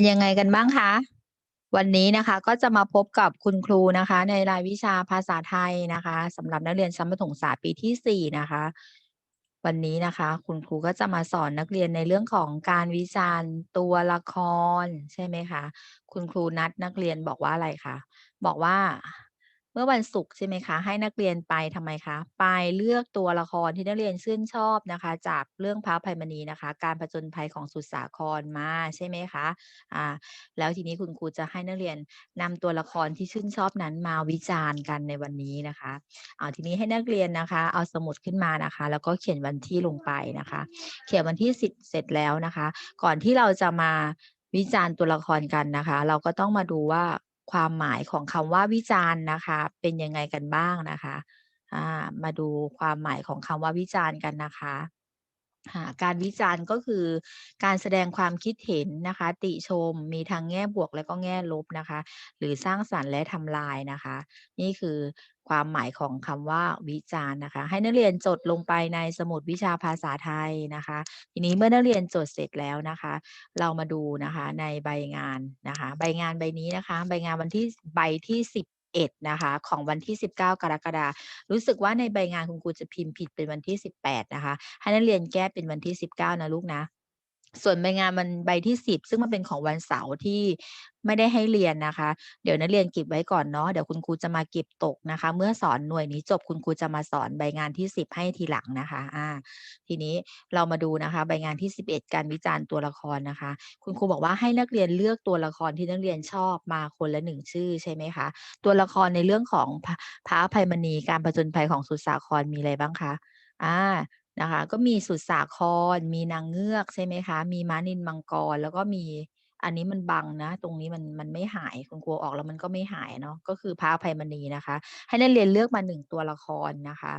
เป็นยังไงกันบ้างคะ วันนี้นะคะก็จะมาพบกับคุณครูนะคะ ในรายวิชาภาษาไทยนะคะสำหรับนักเรียนชั้นประถมศึกษาปีที่ 4 นะคะ วันนี้นะคะ คุณครูก็จะมาสอนนักเรียนในเรื่องของการวิจารณ์ตัวละครใช่ไหมคะ คุณครูนัดนักเรียนบอกว่าอะไรคะบอกว่า เมื่อวันศุกร์ใช่ไหมคะ ให้นักเรียนไปทำไมคะ ไปเลือกตัวละครที่นักเรียนชื่นชอบนะคะ จากเรื่องพระอภัยมณีนะคะ การผจญภัยของสุดสาครมาใช่ไหมคะอ่าแล้วทีนี้คุณครูจะให้นักเรียนนำตัวละครที่ชื่นชอบนั้นมาวิจารณ์กันในวันนี้นะคะอ่าทีนี้ให้นักเรียนนะคะ เอาสมุดขึ้นมานะคะ แล้วก็เขียนวันที่ลงไปนะคะ เขียนวันที่สิบเสร็จแล้วนะคะ ก่อนที่เราจะมาวิจารณ์ตัวละครกันนะคะ เราก็ต้องมาดูว่า ความหมายของคำว่าวิจารณ์นะคะ เป็นยังไงกันบ้างนะคะมาดูความหมายของคำว่าวิจารณ์กันนะคะการวิจารณ์ก็คือการแสดงความคิดเห็นนะคะ ติชมมีทั้งแง่บวกและก็แง่ลบนะคะ หรือสร้างสรรค์และทำลายนะคะ นี่คือ ความหมายของคำว่าวิจารณ์นะคะ ให้นักเรียนจดลงไปในสมุดวิชาภาษาไทยนะคะ ทีนี้เมื่อนักเรียนจดเสร็จแล้วนะคะ เรามาดูนะคะในใบงานนะคะ ใบงานใบนี้นะคะ ใบงานวันที่ใบที่11นะคะของวันที่ 19 กรกฎาคมรู้สึกว่าในใบงานคุณครูจะพิมพ์ผิดเป็นวันที่ 18 นะคะ ให้นักเรียนแก้เป็นวันที่ 19 นะลูกนะ ส่วนใบงานมันใบที่10ซึ่งมันเป็นของวันเสาร์ที่ไม่ได้ให้เรียนนะคะ เดี๋ยวนักเรียนเก็บไว้ก่อนเนาะเดี๋ยวคุณครูจะมาเก็บตกนะคะ เมื่อสอนหน่วยนี้จบคุณครูจะมาสอนใบงานที่10ให้ทีหลังนะคะอาทีนี้เรามาดูนะคะ ใบงานที่11การวิจารณ์ตัวละครนะคะ คุณครูบอกว่าให้นักเรียนเลือกตัวละครที่นักเรียนชอบมาคนละ1ชื่อใช่ไหมคะ ตัวละครในเรื่องของพระอภัยมณีการผจญภัยของสุสาครมีอะไรบ้างคะอ่า นะคะ ก็มีสุดสาคร มีนางเงือกใช่ไหมคะ มีม้านินมังกร แล้วก็มี อันนี้มันบังนะ ตรงนี้มันมันไม่หายคุณครูออกแล้วมันก็ไม่หายเนาะก็คือพระอภัยมณีนะคะ ให้นักเรียนเลือกมา1ตัวละครนะคะ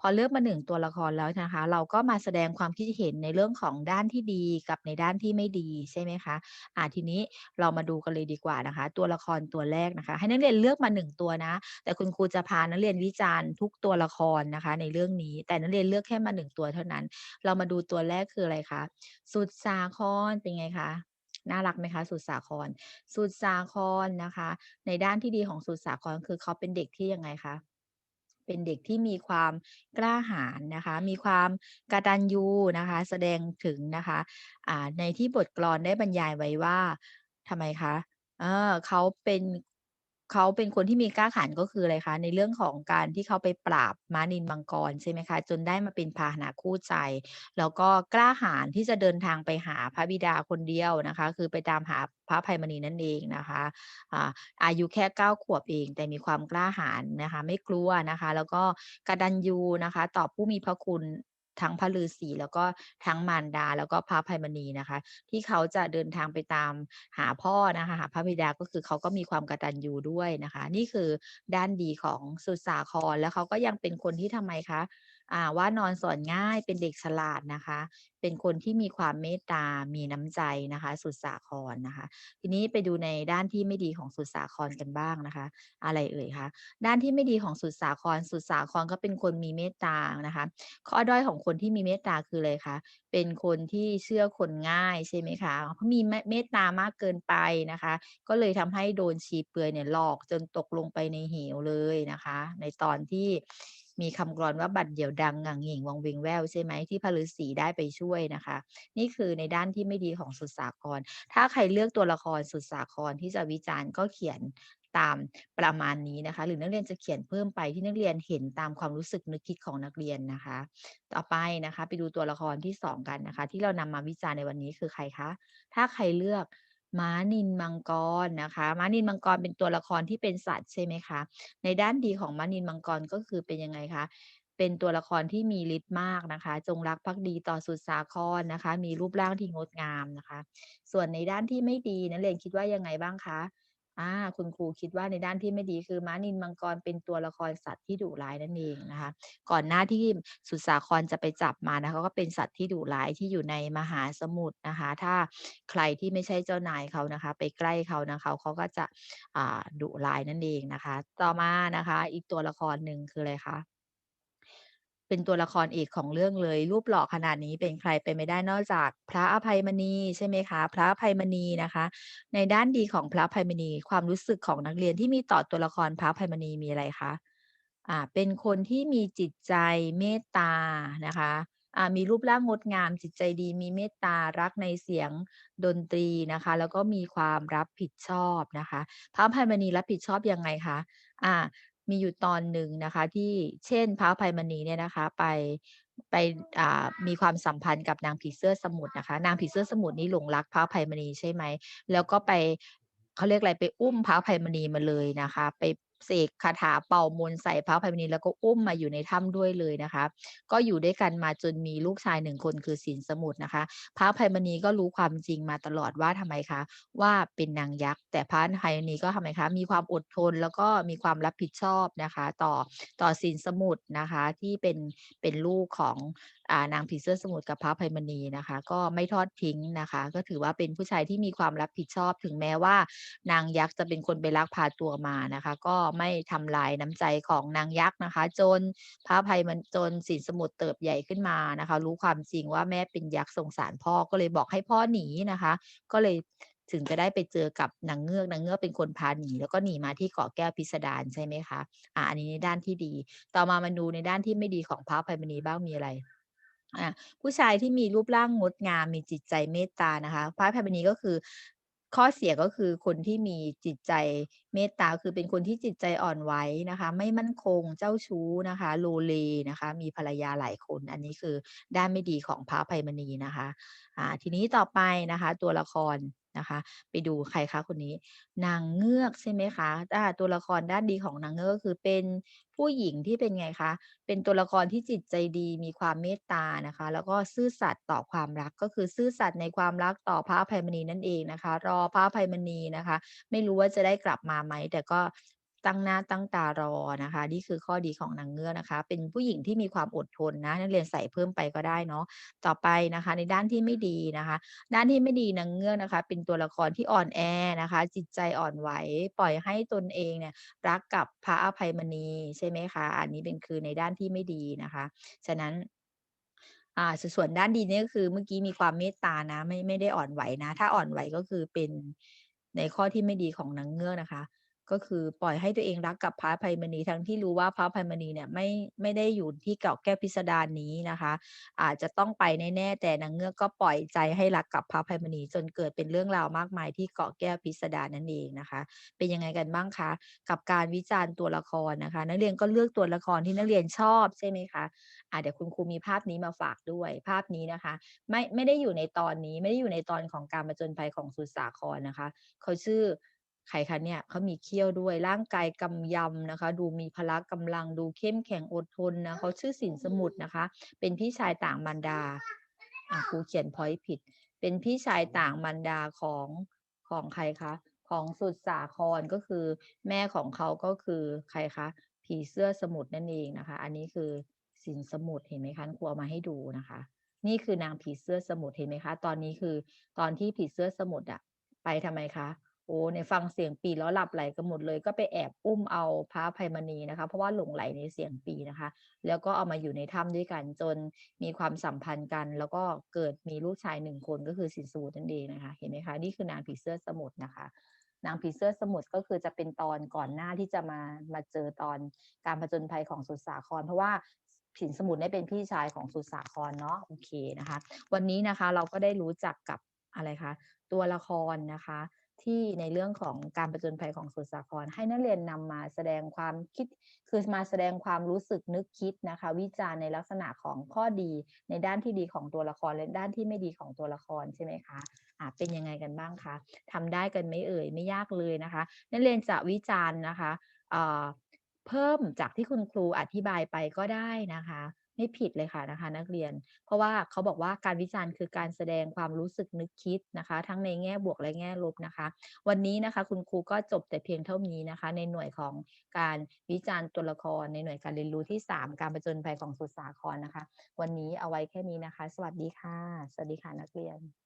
พอเลือกมา1ตัวละครแล้วนะคะ เราก็มาแสดงความคิดเห็นในเรื่องของด้านที่ดีกับในด้านที่ไม่ดีใช่ไหมคะอ่าทีนี้เรามาดูกันเลยดีกว่านะคะ ตัวละครตัวแรกนะคะ ให้นักเรียนเลือกมา1ตัวนะ แต่คุณครูจะพานักเรียนวิจารณ์ทุกตัวละครนะคะ ในเรื่องนี้แต่นักเรียนเลือกแค่มา1ตัวเท่านั้น เรามาดูตัวแรกคืออะไรคะสุดสาครเป็นไงคะ น่ารักไหมคะสุดสาคร สุดสาครนะคะ ในด้านที่ดีของสุดสาครคือเขาเป็นเด็กที่ยังไงคะเป็นเด็กที่มีความกล้าหาญนะคะ มีความกระตันยูนะคะ แสดงถึงนะคะะในที่บทกลอนได้บรรยายไว้ว่าทำไมคะเออเขาเป็น เขาเป็นคนที่มีกล้าหาญก็คืออะไรคะในเรื่องของการที่เขาไปปราบม้านิลมังกรใช่ไหมคะจนได้มาเป็นพาหนะคู่ใจ แล้วก็กล้าหาญที่จะเดินทางไปหาพระบิดาคนเดียวนะคะ คือไปตามหาพระภัยมณีนั่นเองนะคะอ่าอายุแค่9ขวบเอง แต่มีความกล้าหาญนะคะ ไม่กลัวนะคะ แล้วก็กตัญญูนะคะ ต่อผู้มีพระคุณ ทั้งพระฤาษีแล้วก็ทั้งมารดา แล้วก็พระภัยมณีนะคะ ที่เขาจะเดินทางไปตามหาพ่อนะคะหาพระบิดาก็คือเขาก็มีความกตัญญูด้วยนะคะ นี่คือด้านดีของสุสาครแล้วเขาก็ยังเป็นคนที่ทำไมคะ ว่านอนสอนง่ายเป็นเด็กฉลาดนะคะ เป็นคนที่มีความเมตตา มีน้ำใจนะคะ สุดสาครนะคะ ทีนี้ไปดูในด้านที่ไม่ดีของสุดสาครกันบ้างนะคะ อะไรเอ่ยคะด้านที่ไม่ดีของสุดสาคร สุดสาครก็เป็นคนมีเมตตานะคะ ข้อด้อยของคนที่มีเมตตาคืออะไรคะเป็นคนที่เชื่อคนง่ายใช่ไหมคะเพราะมีเมตตามากเกินไปนะคะ ก็เลยทำให้โดนชีเปลือยเนี่ยหลอกจนตกลงไปในเหวเลยนะคะ ในตอนที่ มีคำกลอนว่าบัดเดี๋ยวดังหงั่งหิ่งวังเวงแววใช่ไหมที่พระฤาษีได้ไปช่วยนะคะ นี่คือในด้านที่ไม่ดีของสุดสาคร ถ้าใครเลือกตัวละครสุดสาครที่จะวิจารณ์ก็เขียนตามประมาณนี้นะคะ หรือนักเรียนจะเขียนเพิ่มไปที่นักเรียนเห็นตามความรู้สึกนึกคิดของนักเรียนนะคะ ต่อไปนะคะ ไปดูตัวละครที่ 2 กันนะคะ ที่เรานำมาวิจารณ์ในวันนี้คือใครคะ ถ้าใครเลือก ม้านินมังกรนะคะ ม้านินมังกรเป็นตัวละครที่เป็นสัตว์ใช่ไหมคะ ในด้านดีของม้านินมังกรก็คือเป็นยังไงคะ เป็นตัวละครที่มีฤทธิ์มากนะคะ จงรักภักดีต่อสุดสาครนะคะ มีรูปร่างที่งดงามนะคะ ส่วนในด้านที่ไม่ดีนักเรียนคิดว่ายังไงบ้างคะ อาคุณครูคิดว่าในด้านที่ไม่ดีคือม้านินมังกรเป็นตัวละครสัตว์ที่ดุร้ายนั่นเองนะคะ ก่อนหน้าที่สุดสาครจะไปจับมานะคะก็เป็นสัตว์ที่ดุร้ายที่อยู่ในมหาสมุทรนะคะ ถ้าใครที่ไม่ใช่เจ้านายเขานะคะ ไปใกล้เขานะคะเขาก็จะอ่าดุร้ายนั่นเองนะคะ ต่อมานะคะ อีกตัวละครหนึ่งคืออะไรคะ? เป็นตัวละครเอกของเรื่องเลย รูปหล่อขนาดนี้เป็นใครไปไม่ได้นอกจากพระอภัยมณีใช่ไหมคะ พระอภัยมณีนะคะ ในด้านดีของพระอภัยมณี ความรู้สึกของนักเรียนที่มีต่อตัวละครพระอภัยมณีมีอะไรคะ?อ่าเป็นคนที่มีจิตใจเมตตานะคะอ่ามีรูปร่างงดงามจิตใจดีมีเมตตารักในเสียงดนตรีนะคะ แล้วก็มีความรับผิดชอบนะคะ พระอภัยมณีรับผิดชอบยังไงคะ?อ่า มีอยู่ตอนหนึ่งนะคะ ที่เช่นพระภัยมณีเนี่ยนะคะ ไปไปมีความสัมพันธ์กับนางผีเสื้อสมุทรนะคะ นางผีเสื้อสมุทรนี่หลงรักพระภัยมณีใช่ไหมแล้วก็ไปเขาเรียกอะไรไปอุ้มพระภัยมณีมาเลยนะคะ ไป เสกคาถาเป่ามนใส่พระภัยมณีแล้วก็อุ้มมาอยู่ในถ้ำด้วยเลยนะคะ ก็อยู่ด้วยกันมาจนมีลูกชาย1คนคือสินสมุทรนะคะ พระภัยมณีก็รู้ความจริงมาตลอดว่าทำไมคะ ว่าเป็นนางยักษ์ แต่พระภัยมณีก็ทำไมคะ มีความอดทนแล้วก็มีความรับผิดชอบนะคะ ต่อต่อสินสมุทรนะคะที่เป็นเป็นลูกของนางผีเสื้อสมุทรกับพระภัยมณีนะคะ ก็ไม่ทอดทิ้งนะคะ ก็ถือว่าเป็นผู้ชายที่มีความรับผิดชอบถึงแม้ว่า นางยักษ์จะเป็นคนไปลักพาตัวมานะคะ ก็ไม่ทำลายน้ำใจของนางยักษ์นะคะ จนพระภัยมณีจนสินสมุทรเติบใหญ่ขึ้นมานะคะ รู้ความจริงว่าแม่เป็นยักษ์สงสารพ่อก็เลยบอกให้พ่อหนีนะคะ ก็เลยถึงจะได้ไปเจอกับนางเงือกนางเงือกเป็นคนพาหนีแล้วก็หนีมาที่เกาะแก้วพิสดารใช่ไหมคะอ่าอันนี้ในด้านที่ดี ต่อมามาดูในด้านที่ไม่ดีของพระภัยมณีบ้างมีอะไร? อาผู้ชายที่มีรูปร่างงดงามมีจิตใจเมตตานะคะพระอภัยมณีก็คือข้อเสียก็คือคนที่มีจิตใจเมตตาคือเป็นคนที่จิตใจอ่อนไหวนะคะ ไม่มั่นคงเจ้าชู้นะคะโลเลนะคะ มีภรรยาหลายคน อันนี้คือด้านไม่ดีของพระภัยมณีนะคะอ่าทีนี้ต่อไปนะคะ ตัวละคร นะคะ ไปดูใครคะคนนี้ นางเงือกใช่ไหมคะอ่าตัวละครด้านดีของนางเงือกก็คือเป็นผู้หญิงที่เป็นไงคะ เป็นตัวละครที่จิตใจดีมีความเมตตานะคะ แล้วก็ซื่อสัตย์ต่อความรักก็คือซื่อสัตย์ในความรักต่อพระอภัยมณีนั่นเองนะคะ รอพระอภัยมณีนะคะ ไม่รู้ว่าจะได้กลับมาไหมแต่ก็ ตั้งหน้าตั้งตารอนะคะ นี่คือข้อดีของนางเงือกนะคะ เป็นผู้หญิงที่มีความอดทนนะนักเรียนใส่เพิ่มไปก็ได้เนาะต่อไปนะคะ ในด้านที่ไม่ดีนะคะ ด้านที่ไม่ดีนางเงือกนะคะ เป็นตัวละครที่อ่อนแอนะคะ จิตใจอ่อนไหวปล่อยให้ตนเองเนี่ยรักกับพระอภัยมณีใช่ไหมคะอันนี้เป็นคือในด้านที่ไม่ดีนะคะ ฉะนั้นอ่าส่วนด้านดีนี่ก็คือเมื่อกี้มีความเมตตานะ ไม่ไม่ได้อ่อนไหวนะ ถ้าอ่อนไหวก็คือเป็นในข้อที่ไม่ดีของนางเงือกนะคะ ก็คือปล่อยให้ตัวเองรักกับพระภัยมณีทั้งที่รู้ว่าพระภัยมณีเนี่ยไม่ไม่ได้อยู่ที่เกาะแก้วพิสดารนี้นะคะ อาจจะต้องไปแน่ๆแต่นางเงือกก็ปล่อยใจให้รักกับพระภัยมณีจนเกิดเป็นเรื่องราวมากมายที่เกาะแก้วพิสดารนั่นเองนะคะ เป็นยังไงกันบ้างคะกับการวิจารณ์ตัวละครนะคะ นักเรียนก็เลือกตัวละครที่นักเรียนชอบใช่ไหมคะอ่าเดี๋ยวคุณครูมีภาพนี้มาฝากด้วยภาพนี้นะคะ ไม่ไม่ได้อยู่ในตอนนี้ไม่ได้อยู่ในตอนของการผจญภัยของสุสาครนะคะ เขาชื่อ ใครคะเนี่ยเขามีเขี้ยวด้วยร่างกายกำยำนะคะ ดูมีพละกำลังดูเข้มแข็งอดทนนะเขาชื่อสินสมุทรนะคะ เป็นพี่ชายต่างมารดาอ่าครูเขียนพ็อยนต์ผิด เป็นพี่ชายต่างมารดาของของใครคะ ของสุดสาครก็คือ แม่ของเขาก็คือใครคะ ผีเสื้อสมุทรนั่นเองนะคะ อันนี้คือสินสมุทรเห็นไหมคะครูเอามาให้ดูนะคะ นี่คือนางผีเสื้อสมุทรเห็นไหมคะ ตอนนี้คือตอนที่ผีเสื้อสมุทรอะไปทำไมคะ โอ้เนี่ยฟังเสียงปีแล้วหลับไหลกันหมดเลย ก็ไปแอบอุ้มเอาพระภัยมณีนะคะ เพราะว่าหลงใหลในเสียงปีนะคะ แล้วก็เอามาอยู่ในถ้ำด้วยกันจนมีความสัมพันธ์กัน แล้วก็เกิดมีลูกชาย1คนก็คือสินสมุทรนั่นเองนะคะ เห็นไหมคะนี่คือนางผีเสื้อสมุทรนะคะ นางผีเสื้อสมุทรก็คือจะเป็นตอนก่อนหน้าที่จะมามาเจอตอนการผจญภัยของสุดสาคร เพราะว่าสินสมุทรเนี่ยเป็นพี่ชายของสุดสาครเนาะโอเคนะคะ วันนี้นะคะเราก็ได้รู้จักกับอะไรคะตัวละครนะคะ ที่ในเรื่องของการผจญภัยของสุสาคร ให้นักเรียนนำมาแสดงความคิด คือมาแสดงความรู้สึกนึกคิดนะคะ วิจารณ์ในลักษณะของข้อดีในด้านที่ดีของตัวละครและด้านที่ไม่ดีของตัวละครใช่ไหมคะอ่าเป็นยังไงกันบ้างคะทำได้กันไหมเอ่ย?ไม่ยากเลยนะคะ นักเรียนจะวิจารณ์นะคะอ่าเพิ่มจากที่คุณครูอธิบายไปก็ได้นะคะ ไม่ผิดเลยค่ะนะคะ นักเรียน เพราะว่าเขาบอกว่าการวิจารณ์คือการแสดงความรู้สึกนึกคิดนะคะ ทั้งในแง่บวกและแง่ลบนะคะ วันนี้นะคะ คุณครูก็จบแต่เพียงเท่านี้นะคะ ในหน่วยของการวิจารณ์ตัวละครในหน่วยการเรียนรู้ที่ 3 การประจนภัยของสุดสาครนะคะ วันนี้เอาไว้แค่นี้นะคะ สวัสดีค่ะ สวัสดีค่ะนักเรียน